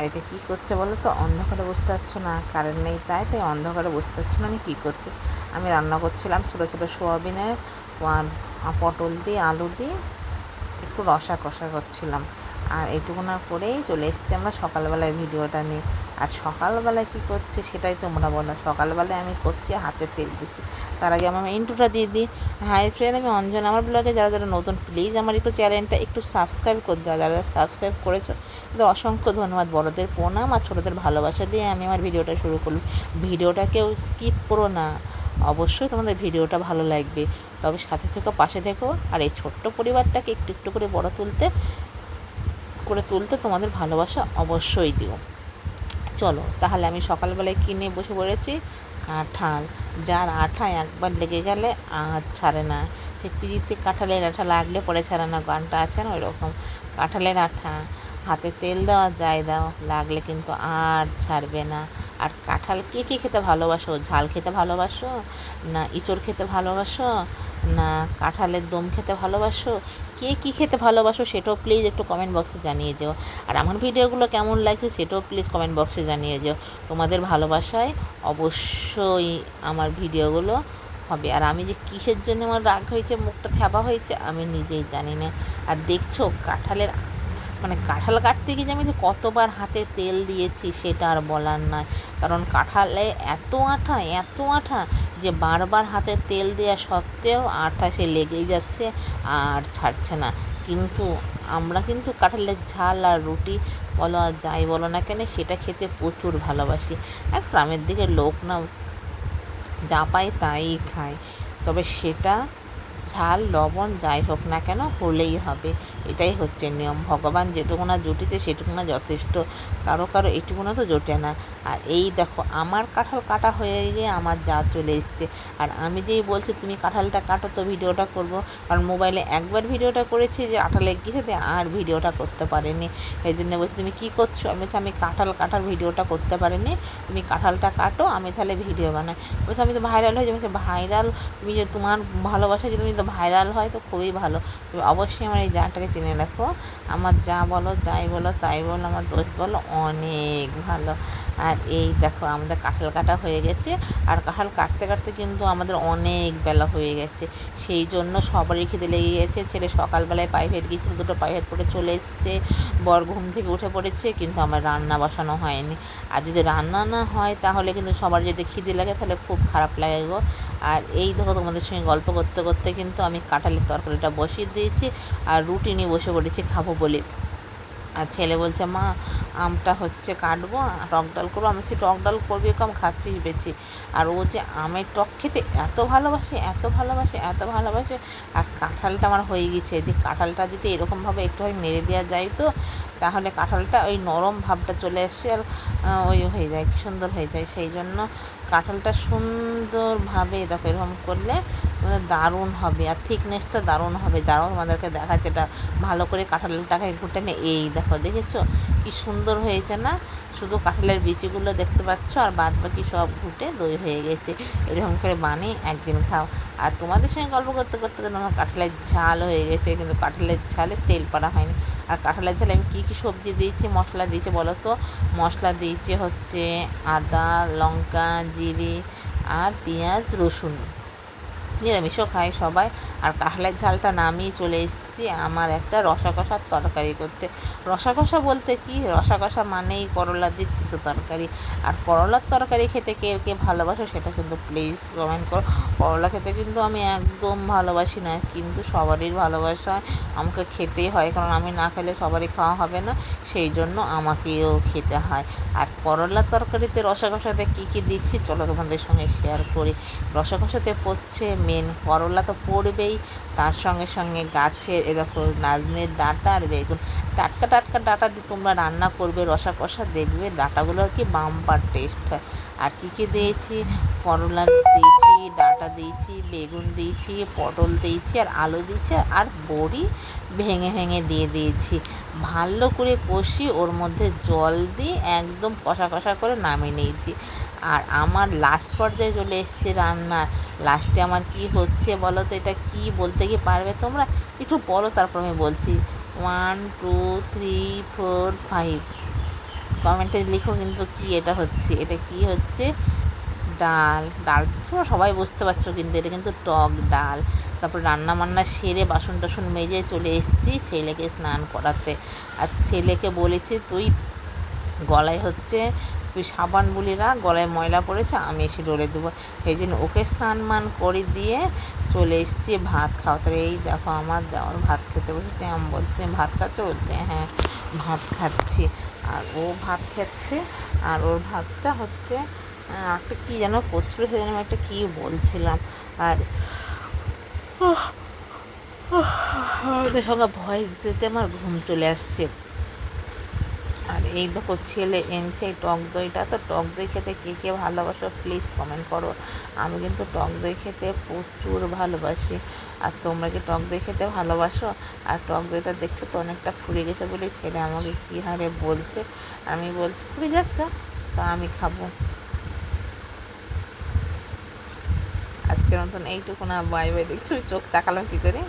আর এটা কী করছে বলো তো? অন্ধকারে বসতে পারছ না, কারেন্ট নেই, তাই তাই অন্ধকারে বসতে পারছ না। আমি কী করছি? আমি রান্না করছিলাম ছোটো ছোটো সোয়াবিনের পটল দিয়ে, আলু দিয়ে, একটু রসা কষা করছিলাম। আর এইটুকুনা করেই চলে এসেছি আমরা সকালবেলায় ভিডিওটা নিয়ে। আর সকালবেলায় কী করছে সেটাই তোমরা বলো সকালবেলায় আমি করছি, হাতে তেল দিচ্ছি। তার আগে আমার ইন্টুটা দিয়ে দিই। হাই ফ্রেন্ড, আমি অঞ্জন। আমার ব্লগে যারা যারা নতুন, প্লিজ আমার একটু চ্যানেলটা একটু সাবস্ক্রাইব করে দেওয়া যারা যারা সাবস্ক্রাইব করেছ, তাদের অসংখ্য ধন্যবাদ। বড়দের প্রণাম আর ছোটোদের ভালোবাসা দিয়ে আমি আমার ভিডিওটা শুরু করলাম। ভিডিওটা কেউ স্কিপ করো না। অবশ্যই তোমাদের ভিডিওটা ভালো লাগবে। তবে সাথে থেকো, পাশে থেকো। আর এই ছোট্ট পরিবারটাকে একটু একটু করে বড় তুলতে করে তুলতে তোমাদের ভালোবাসা অবশ্যই দিও। চলো, তাহলে আমি সকালবেলায় কিনে বসে পড়েছি কাঁঠাল। যার আঠা একবার লেগে গেলে আর ছাড়ে না। সে পিজিতে কাঁঠালের আঠা লাগলে পরে ছাড়ে না, গানটা আছে না ওই রকম কাঁঠালের আঠা। হাতে তেল দেওয়া যায় দাও লাগলে কিন্তু আর ছাড়বে না। আর কাঁঠাল কে কে খেতে ভালোবাসো? ঝাল খেতে ভালোবাসো? না ইঁচড় খেতে ভালোবাসো? না কাঁঠালের দম খেতে ভালোবাসো? কে, কী খেতে ভালোবাসো সেটাও প্লিজ একটু কমেন্ট বক্সে জানিয়ে যেও। আর আমার ভিডিওগুলো কেমন লাগছে সেটাও প্লিজ কমেন্ট বক্সে জানিয়ে যেও। তোমাদের ভালোবাসায় অবশ্যই আমার ভিডিওগুলো হবে। আর আমি যে কিসের জন্য আমার রাগ হয়েছে, মুখটা থ্যাপা হয়েছে, আমি নিজেই জানি না। আর দেখছ, কাঁঠালের মানে কাঁঠাল কাটতে গিয়ে আমি যে কতবার হাতে তেল দিয়েছি সেটা আর বলার নয়। কারণ কাঁঠালে এত আঠা এত আঠা যে বারবার হাতে তেল দেওয়া সত্ত্বেও আঠা সে লেগেই যাচ্ছে আর ছাড়ছে না। কিন্তু আমরা কিন্তু কাঁঠালের ঝাল আর রুটি বলো আর যাই বলো না কেন সেটা খেতে প্রচুর ভালোবাসি। আর গ্রামের দিকে লোক না যা পায় তাই খায়। তবে সেটা ঝাল, লবণ যাই হোক না কেন হলেই হবে। এটাই হচ্ছে নিয়ম। ভগবান যেটুকু না জুটিতে সেটুকু না যথেষ্ট। কারও কারও এটুকু না তো জোটে না। আর এই দেখো, আমার কাঁঠাল কাটা হয়ে গিয়ে আমার যা চলে এসছে। আর আমি যেই বলছি, তুমি কাঁঠালটা কাটো তো ভিডিওটা করব। কারণ মোবাইলে একবার ভিডিওটা করেছি যে আঠা লেগে গেছে আর ভিডিওটা করতে পারেনি। এই জন্য বলছি, তুমি কী করছ? আমি বলছি, আমি কাঁঠাল কাটার ভিডিওটা করতে পারিনি। তুমি কাঁঠালটা কাটো, আমি তাহলে ভিডিও বানাই। বলছি, আমি তো ভাইরাল হয়ে যাব ভাইরাল? তুমি যে তোমার ভালোবাসা যে তুমি তো ভাইরাল হয়, তো খুবই ভালো। অবশ্যই আমার এই জাটাকে চিনে রাখো আমার যা বলো, যাই বলো, তাই বলো, আমার দোষ বলো, অনেক ভালো। আর এই দেখো, আমাদের কাঁঠাল কাটা হয়ে গেছে। আর কাঁঠাল কাটতে কাটতে কিন্তু আমাদের অনেক বেলা হয়ে গেছে। সেই জন্য সবারই খিদে লেগে গেছে। ছেলে সকালবেলায় প্রাইভেট গিয়েছিল, দুটো প্রাইভেট পড়ে চলে এসছে। বর ঘুম থেকে উঠে পড়েছে, কিন্তু আমার রান্না বসানো হয়নি। আর যদি রান্না না হয়, তাহলে কিন্তু সবার যদি খিদে লাগে, তাহলে খুব খারাপ লাগে গো। আর এই দেখো, তোমাদের সঙ্গে গল্প করতে করতে কিন্তু আমি কাঁঠালের তরকারিটা বসিয়ে দিয়েছি। আর রুটি নিয়ে বসে পড়েছি, খাব বলে। আর ছেলে বলছে, মা, আমটা হচ্ছে কাটবো টক ডাল করব। আমি বলছি, টক ডাল করবি কম খাচ্ছিস বেশি। আর ও যে আমের টক খেতে এত ভালোবাসে এত ভালোবাসে এত ভালোবাসে। আর কাঁঠালটা আমার হয়ে গেছে এদিক কাঁঠালটা যদি এরকমভাবে একটুখানি নেড়ে দেওয়া যায় তো, তাহলে কাঁঠালটা ওই নরম ভাবটা চলে আসে আর ওই হয়ে যায়, কি সুন্দর হয়ে যায়। সেই জন্য কাঁঠালটা সুন্দরভাবে দেখো এরকম করলে আমাদের দারুণ হবে, আর থিকনেসটা দারুণ হবে। দারুণ আমাদেরকে দেখাচ্ছে এটা ভালো করে কাঁঠালটাকে ঘুটে নে। এই দেখো, দেখেছ? কি সুন্দর হয়েছে না? শুধু কাঁঠালের বিচিগুলো দেখতে পাচ্ছ, আর বাদ বাকি সব ঘুটে দই হয়ে গেছে। এরকম করে বানিয়ে একদিন খাও। আর তোমাদের সঙ্গে গল্প করতে করতে কিন্তু আমার কাঁঠালের ঝাল হয়ে গেছে, কিন্তু কাঁঠালের ঝালে তেল পাড়া হয়নি। আর কাঁঠালের ঝালে আমি কী কী সবজি দিয়েছি, মশলা দিয়েছি বলো তো? মশলা দিয়েছি হচ্ছে আদা, লঙ্কা, জিরে আর পেঁয়াজ, রসুন। নিরামিষও খায় সবাই। আর কাঁঠালের ঝালটা নামিয়ে চলে এসেছি আমার একটা রসা কষার তরকারি করতে। রসা কষা বলতে কি? রসা কষা মানেই করলা দিয়ে তিতো তরকারি। আর করলার তরকারি খেতে কে কে ভালোবাসো সেটা কিন্তু প্লিজ কমেন্ট করো। করলা খেতে কিন্তু আমি একদম ভালোবাসি না, কিন্তু সবারই ভালোবাসা আমাকে খেতেই হয়, কারণ আমি না খেলে সবারই খাওয়া হবে না, সেই জন্য আমাকেও খেতে হয়। আর করলার তরকারিতে রসা কষাতে কী কী দিচ্ছি? চলো তোমাদের সঙ্গে শেয়ার করি। রসা কষাতে পড়ছে মেন করলা তো পড়বেই। তার সঙ্গে সঙ্গে গাছের এ দেখো নাজনের ডাঁটা, আর বেগুন টাটকা টাটকা ডাঁটা দিয়ে তোমরা রান্না করবে, রসা কষা দেখবে, ডাঁটাগুলোর কি বাম্পার টেস্ট হয়। আর কী কী দিয়েছি? করলা দিয়েছি, ডাঁটা দিয়েছি, বেগুন দিয়েছি, পটল দিয়েছি, আর আলু দিয়েছি, আর বড়ি ভেঙে ভেঙে দিয়ে দিয়েছি। ভালো করে কষি ওর মধ্যে জল দিয়ে একদম কষা কষা করে নামিয়ে নিয়েছি। আর আমার লাস্ট পর্যায়ে চলে এসছে রান্নার। লাস্টে আমার কি হচ্ছে বলো তো? এটা কি বলতে কি পারবে তোমরা? একটু বলো, তারপর আমি বলছি। One two three four five কমেন্টে লিখো কিন্তু কি এটা হচ্ছে। এটা কি হচ্ছে? ডাল। ডাল তোমরা সবাই বুঝতে পারছ কিন্তু এটা কিন্তু টক ডাল। তারপর রান্না বান্না সেরে বাসন টাসন মেজে চলে এসেছি ছেলেকে স্নান করাতে। আর ছেলেকে বলেছি, তুই গলায় হচ্ছে, তুই সাবান বলি না গলায় ময়লা পড়েছে, আমি এসে ডলে দেবো। সেই জন্য ওকে স্নান মান করে দিয়ে চলে এসেছি ভাত খাওয়াতে। এই দেখো আমার দেওয়ার ভাত খেতে বসেছে, আমি বলছি ভাত খাচ্ছ? বলছে হ্যাঁ ভাত খাচ্ছি। আর ও ভাত খাচ্ছে, আর ওর ভাতটা হচ্ছে একটা কী যেন করছিল সেজন্য আমি একটা কী বলছিলাম। আর সঙ্গে ভয়েস দিতে আমার ঘুম চলে আসছে। আর এই দেখো ছেলে এনেছে টক দইটা। তো টক দই খেতে কে কে ভালোবাসো প্লিজ কমেন্ট করো। আমি কিন্তু টক দই খেতে প্রচুর ভালোবাসি। আর তোমরা কি টক দই খেতে ভালোবাসো? আর টক দইটা দেখছ তো অনেকটা ফুরে গেছে বলে ছেলে আমাকে কী হারে বলছে? আমি বলছি ফুরে যাক তা তা আমি খাব। আজকের মতন এইটুকু না, বাই বাই। দেখছ, চোখ তাকালাম কী করে?